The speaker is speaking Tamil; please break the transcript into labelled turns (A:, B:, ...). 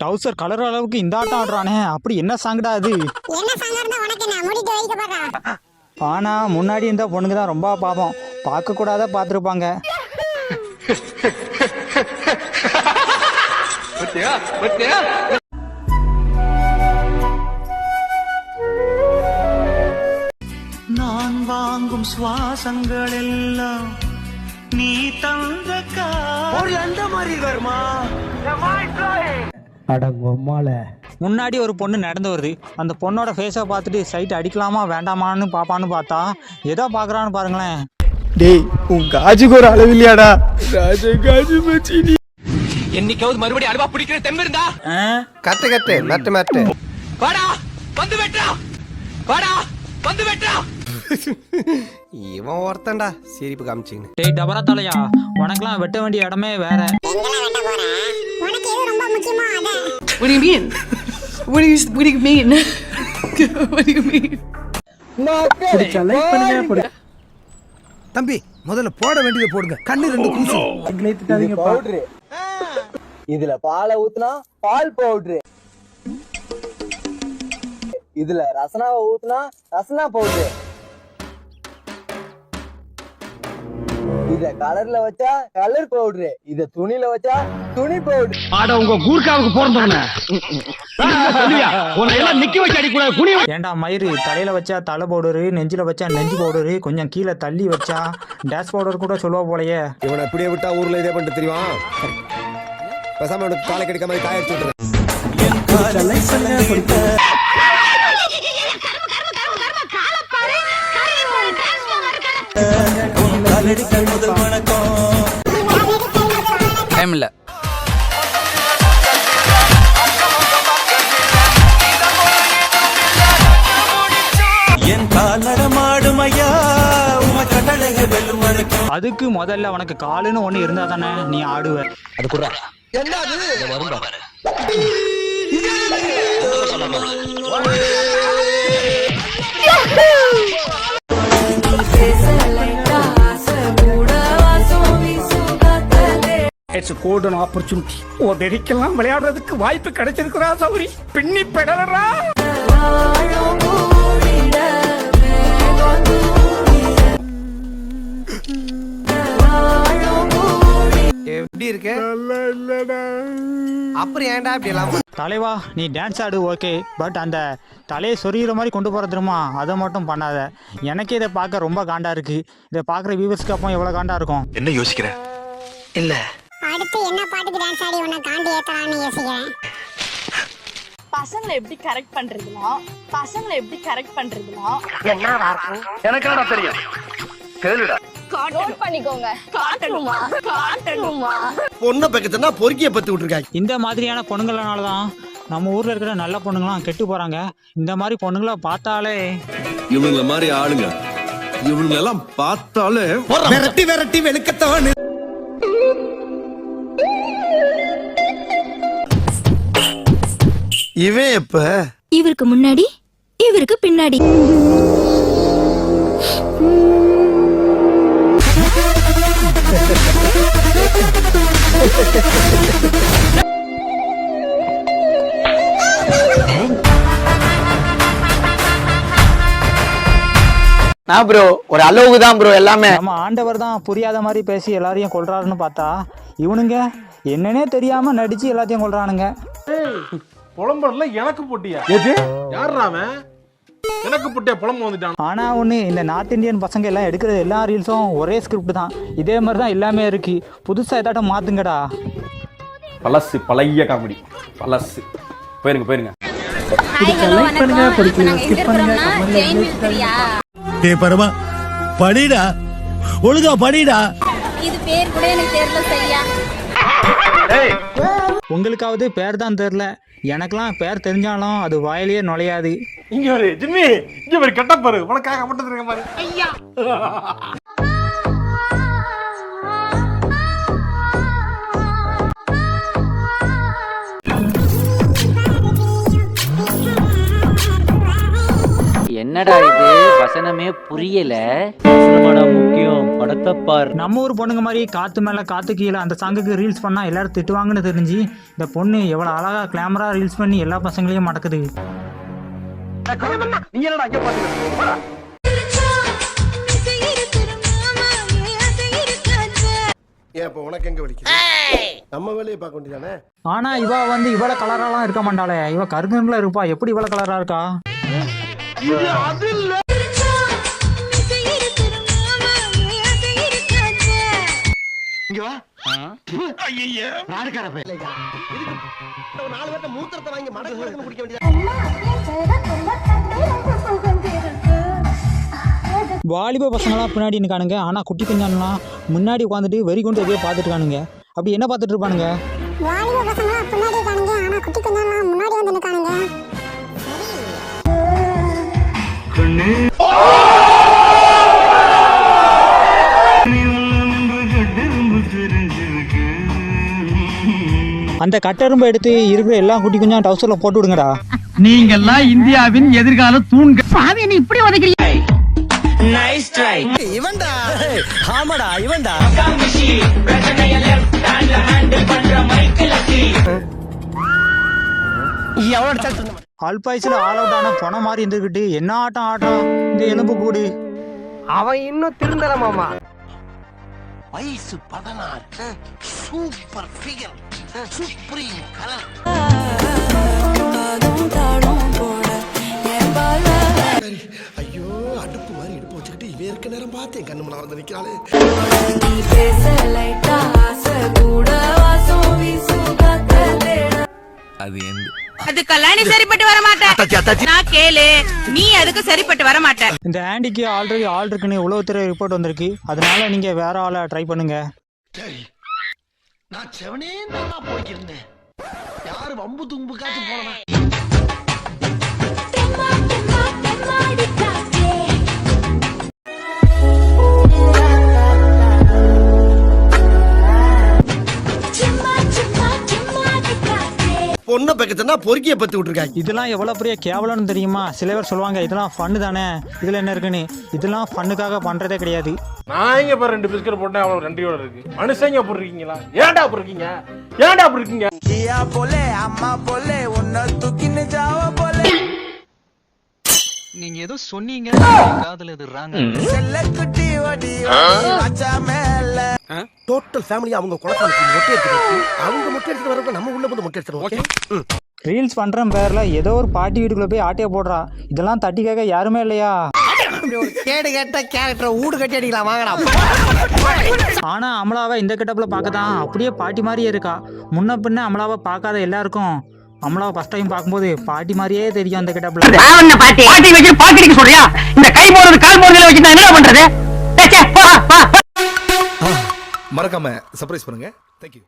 A: டவுசர் கலர் அளவுக்கு இந்த ஆட்டம் ஆடுறானே. அப்படி என்ன சாங்கடா அது?
B: இருந்தா
A: ஆனா முன்னாடி இந்த பொண்ணுங்க தான் ரொம்ப பாவம். பார்க்க கூடாத பார்த்துருப்பாங்க.
C: நான் வாங்கும் சுவாசங்கள் எல்லாம் நீ தந்த ஒரு எந்த மாதிரி வருமா?
A: முன்னாடி ஒரு பொண்ணு நடந்து வருது. அந்த பொண்ணோட ஃபேஸை பார்த்துட்டு சைட் அடிக்கலாமா வேண்டாமான்னு பாப்பான்னு பார்த்தா ஏதோ பார்க்கறான்னு பாருங்களேன்.
D: டேய் உன் காஜுக்கு ஒரு அளவு இல்லையாடா? ராஜா காஜு மச்சி நீ.
E: என்னைக்காவது மறுபடியும் அல்வா பிடிக்கிற தெம்பு இருந்தா?
A: ஆ?
D: கட்டு கட்டு மட்டு மட்டு
E: வாடா வந்து வெட்டா வாடா வந்து வெட்டா
D: இவன் ஒருத்தன்டா. சிரிப்பு காமிச்சிங்கன்னு
A: டேய் டபரா தலையா. உனக்கெல்லாம் வெட்ட வேண்டிய இடமே வேற.
F: What do you mean? What do you What do you mean? what do you mean?
D: தம்பி முதல்ல போட வேண்டியதை போடுங்க. கண்ணு ரெண்டு கூசு.
G: பவுடரு இதுல பாலை ஊத்துனா பால் பவுடரு இதுல ரசனாவை ஊத்துனா ரசனா பவுடரு இத கலர்ல வச்சா கலர் பவுடரு இத துணியில வச்சா துணி பவுடர்
E: ஆட உங்க கூர்க்காவுக்கு போறந்தவன.
A: ஏன்டா மயிறு தலையில வச்சா தலை பவுடரு நெஞ்சில வச்சா நெஞ்சு பவுடரு கொஞ்சம் கீழே தள்ளி வச்சா டேஷ் பவுடர் கூட சொல்லுவா போலயே.
D: இவனை இப்படியே விட்டா ஊர்ல இதே பண்ணிட்டு தெரியுமா? பேசாம காலை கிடைக்காம மாதிரி
C: ஐயா உம கட்டளைக வெல்லும் வரைக்கும்
A: அதுக்கு முதல்ல உனக்கு காலுன்னு ஒண்ணு இருந்தா தானே நீ ஆடுவ.
C: இட்ஸ் கோல்டன் ஆப்பர்ச்சுனிட்டி ஓ வெறிக்கெல்லாம் விளையாடுறதுக்கு வாய்ப்பு கிடைச்சிருக்கிறா சௌரி? பின்னி பெடலரா
D: எப்படி இருக்க? அப்புறம் ஏன்டா இப்படி எல்லாம்?
A: தலைவா நீ டான்ஸ் ஆடு ஓகே பட் அந்த தலையை சொரியிற மாதிரி கொண்டு போற தெரியுமா? அதை மட்டும் பண்ணாத. எனக்கே இதை பார்க்க ரொம்ப காண்டா இருக்கு. இதை பார்க்குற வியூவர்ஸ்க்கு அப்போ எவ்வளோ காண்டா இருக்கும்?
E: என்ன யோசிக்கிற? இல்ல.
B: அடுத்து என்ன பாட்டுக்கு டான்ஸ் ஆடி உன்னை காண்டி ஏத்தலாம்னு யோசிக்கிறேன்?
H: பசங்களை எப்படி கரெக்ட் பண்றதுனா பசங்களை எப்படி கரெக்ட் பண்றதுனா
E: எனக்கு என்னடா தெரியும்? கேளுடா.
D: பொண்ணை பக்கத்துனா பொறுக்கிய பத்து விட்டுருக்காங்க
A: இந்த மாதிரியான பொண்ணுங்களனால தான் நம்ம ஊர்ல இருக்கிற நல்ல பொண்ணுங்களாம் கெட்டு போறாங்க. இந்த மாதிரி பொண்ணுங்கள பார்த்தாலே
I: இவனுங்கள மாதிரி ஆளுங்க. இவனுங்க எல்லாம் பார்த்தாலே
D: விரட்டி விரட்டி வெளுக்கத்தவன் இவன் எப்ப?
J: இவருக்கு முன்னாடி இவருக்கு பின்னாடி.
G: நான் ப்ரோ ஒரு அளவுக்கு தான் ப்ரோ எல்லாமே.
A: நம்ம ஆண்டவர் தான் புரியாத மாதிரி பேசி எல்லாரையும் கொல்றாருன்னு பார்த்தா இவனுங்க என்னன்னே தெரியாம நடிச்சு எல்லாத்தையும் கொல்றானுங்க.
K: புலம்புறதுல எனக்கு போட்டியா? எது? யாரா அவன்? எனக்கு போட்டியா புலம்பு வந்துட்டான்.
A: ஆனா ஒன்று இந்த நார்த் இந்தியன் பசங்க எல்லாம் எடுக்கிற எல்லா ரீல்ஸும் ஒரே ஸ்கிரிப்ட் தான். இதே மாதிரி தான் எல்லாமே இருக்கு. புதுசா ஏதாட்டம் மாத்துங்கடா.
K: பழசு பழைய காமெடி பழசு. போயிருங்க போயிருங்க.
C: பரமா படிடா ஒழுங்கா படிடா.
J: இது பேர் கூட எனக்கு தெரியல சரியா?
A: உங்களுக்காவது பேர் தான் தெரில. எனக்கெல்லாம் பேர் தெரிஞ்சாலும் அது வாயிலேயே நுழையாது.
K: இங்க ஒரு ஜிம்மி. இங்க ஒரு கட்டப்பாரு உனக்காக மட்டும் இருக்க பாரு.
G: என்னடா இது?
E: வசனமே புரியல. முக்கியம் படத்தை பார்.
A: நம்ம ஊர் பொண்ணுங்க மாதிரி காத்து மேலே காத்து கீழே அந்த சாங்குக்கு ரீல்ஸ் பண்ணால் எல்லாரும் திட்டுவாங்கன்னு தெரிஞ்சு இந்த பொண்ணு எவ்வளோ அழகா கிளாமரா ரீல்ஸ் பண்ணி எல்லா பசங்களையும் மடக்குது.
C: நீ என்னடா அங்க பாத்துக்கிட்டு
D: ஏன் இப்போ உனக்கு எங்க வலிக்குது? நம்ம வேலையை பார்க்க வேண்டியதானே?
A: ஆனா இவ வந்து இவ்வளோ கலராலாம் இருக்க மாட்டாளே. இவ கருங்கல்ல இருப்பா. எப்படி இவ்வளோ கலரா இருக்கா?
D: நாலு பேர்த்த மூத்திரத்தை வாங்கி மடக்கு மடக்குன்னு குடிக்க வேண்டியது?
A: வாலிப பசங்களாம் பின்னாடி நிற்கானுங்க ஆனால் குட்டி குஞ்சானுலாம் முன்னாடி உட்காந்துட்டு வெறி கொண்டு எதையோ பார்த்துட்டு இருக்கானுங்க அப்படி என்ன பார்த்துட்டு இருப்பானுங்க
B: வாலிப பசங்களாம் பின்னாடி காணுங்க ஆனா குட்டி கொஞ்சம் முன்னாடி வந்து நிக்கானுங்க.
A: அந்த கட்டெரும்பை எடுத்து இருக்கிற எல்லா குட்டி குஞ்சான் டவுசரில் போட்டு விடுங்கடா.
C: நீங்கெல்லாம் இந்தியாவின் எதிர்கால தூண்கள் சாமி நீ இப்படி உதைக்கிறீங்க
E: நைஸ் ட்ரை
D: இவன்டா. ஆமாடா இவன்டா.
A: அல்பாய்ஸில் ஆல் அவுட் ஆன பொண மாதிரி இருந்துக்கிட்டு என்ன ஆட்டம் ஆட்டம்? இந்த எலும்பு கூடு.
G: அவன் இன்னும் திருந்தல மாமா.
D: வயசு பதினாறு சூப்பர் ஃபிகர் சுப்ரீம் கலர் ஐயோ அடுப்பு மாதிரி இடுப்பு வச்சுக்கிட்டு இவ இருக்க நேரம் பார்த்து என் கண்ணு முன்னால வந்து நிக்கிறாளே.
J: அது கல்யாணி சரிப்பட்டு வர மாட்டேன் நான் கேளு நீ அதுக்கு சரிப்பட்டு வர மாட்டேன்
A: இந்த ஆண்டிக்கு ஆல்ரெடி ஆள் இருக்குன்னு உளவுத்துறை ரிப்போர்ட் வந்திருக்கு. அதனால நீங்கள் வேற ஆளை ட்ரை பண்ணுங்க.
D: சரி. நான் செவனே தானா போய்க்கிருந்தேன். யாரு வம்பு தும்புக்காச்சும் போனவன்? பொண்ணை பக்கத்துனா பொறுக்கிய பத்தி விட்டுருக்காங்க.
A: இதெல்லாம் எவ்வளோ பெரிய கேவலம்னு தெரியுமா? சில பேர் சொல்லுவாங்க இதெல்லாம் ஃபன்னு தானே? இதில் என்ன இருக்குன்னு? இதெல்லாம் ஃபன்னுக்காக பண்ணுறதே கிடையாது.
K: நான் எங்க பாரு ரெண்டு பிஸ்கட் போட்டேன் அவ்வளவு ரெண்டையோட இருக்கு. மனுஷங்க அப்படி இருக்கீங்களா? ஏன்டா அப்படி இருக்கீங்க? ஏன்டா அப்படி இருக்கீங்க?
E: நீங்க ஏதோ சொன்னீங்க காதுல இது ராங்க?
D: டோட்டல் ஃபேமிலி அவங்க குளத்தாலுக்கு மொட்டை எடுத்துட்டு அவங்க மொட்டை எடுத்துட்டு வரப்ப நம்ம உள்ள வந்து மொட்டை எடுத்துருவோம் ஓகே
A: ரீல்ஸ் பண்ணுறேன் பேரில் ஏதோ ஒரு பாட்டி வீட்டுக்குள்ளே போய் ஆட்டையை போடுறா. இதெல்லாம் தட்டி கேட்க யாருமே இல்லையா?
G: கேடு கேட்ட கேரக்டர் ஊடு கட்டி அடிக்கலாம் வாங்கடா.
A: ஆனால் அமலாவை இந்த கிட்டப்பில் பார்க்க தான் அப்படியே பாட்டி மாதிரியே இருக்கா. முன்ன பின்ன அமலாவை பார்க்காத எல்லாருக்கும். அமலாவை ஃபஸ்ட் டைம் பார்க்கும்போது பாட்டி மாதிரியே தெரியும் அந்த கிட்டப்பில்.
C: பாட்டி. பாட்டி வச்சு பாக்கடிக்க சொல்றியா? இந்த கை போடுறது கால் போடுறதுல வச்சு நான் என்ன பண்றது?
D: மறக்காம சர்ப்ரைஸ் பண்ணுங்க. தேங்க்யூ